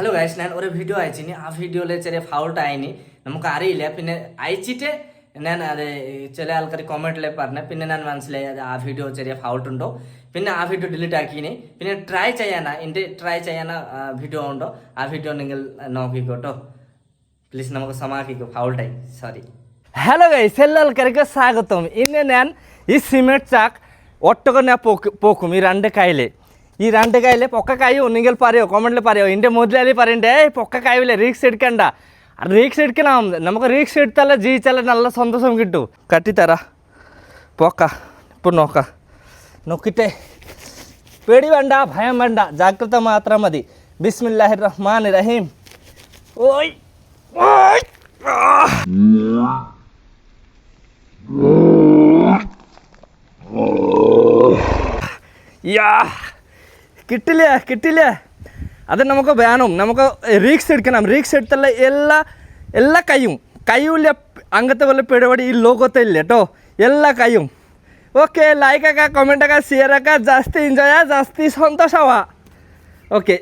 Hello guys ഞാൻ ഒരു video അയച്ചിന്. ആ വീഡിയോയിൽ ചെറിയ ഫൗൾട്ട് ആയിന്. നമുക്ക് അറിയില്ല പിന്നെ അയച്ചിട്ട് ഞാൻ അത് ചില ആൾക്കാർ കൊമന്റിൽ പറഞ്ഞു. പിന്നെ ഞാൻ മനസ്സിലായി അത് ആ വീഡിയോ ചെറിയ ഫൗൾട്ട് ഉണ്ടോ. പിന്നെ ആ വീഡിയോ ഡിലീറ്റ് ആക്കിന്. പിന്നെ ട്രൈ ചെയ്യാനാ. എന്റെ ട്രൈ ചെയ്യാന വീഡിയോ ഉണ്ടോ. ആ വീഡിയോ നിങ്ങൾ നോക്കിക്കോട്ടോ. പ്ലീസ് നമുക്ക് സമാഹിക്കും ഫൗൾട്ടായി സോറി ഹലോ ഗൈസ് എല്ലാ ആൾക്കാർക്ക് സ്വാഗതം. ഇന്ന് ഞാൻ ഈ സിമെന്റ് ചാക്ക് ഒട്ടകം ഞാൻ പോക്കും. ഈ രണ്ട് കയ്യിൽ ഈ രണ്ട് കയ്യിൽ പൊക്ക കായും ഒന്നെങ്കിൽ പറയോ? കോമന്റിൽ പറയോ? എന്റെ മുതലാളി പറയണ്ടേ ഏയ് പൊക്ക കായില്ല റീക്സ് എടുക്കണ്ട. റീക്സ് എടുക്കണം. നമുക്ക് റീക്സ് എടുത്താലേ ജീവിച്ചാലേ നല്ല സന്തോഷം കിട്ടും. കട്ടിത്തരാ. പോക്ക. ഇപ്പം നോക്ക. നോക്കിട്ടെ. പേടി വേണ്ട ഭയം വേണ്ട. ജാഗ്രത മാത്രം മതി. ബിസ്മില്ലാഹിർ റഹ്മാൻ റഹീം ഓയ്. ഓയ്. Yeah. യാ. കിട്ടില്ല? കിട്ടില്ല? അത് നമുക്ക് വേണം. നമുക്ക് റീക്സ് എടുക്കണം. റീക്സ് എടുത്തുള്ള എല്ലാ എല്ലാ കൈയും കൈയില്ല അങ്ങനത്തെ വല്ല പരിപാടി ഈ ലോകത്തില്ല കേട്ടോ. എല്ലാ കൈയും. ഓക്കെ ലൈക്ക് ആക്കുക കമന്റ് ഷെയർ ആക്കാം ജാസ്തി എൻജോയ് ജാസ്തി സന്തോഷമാവുക ഓക്കെ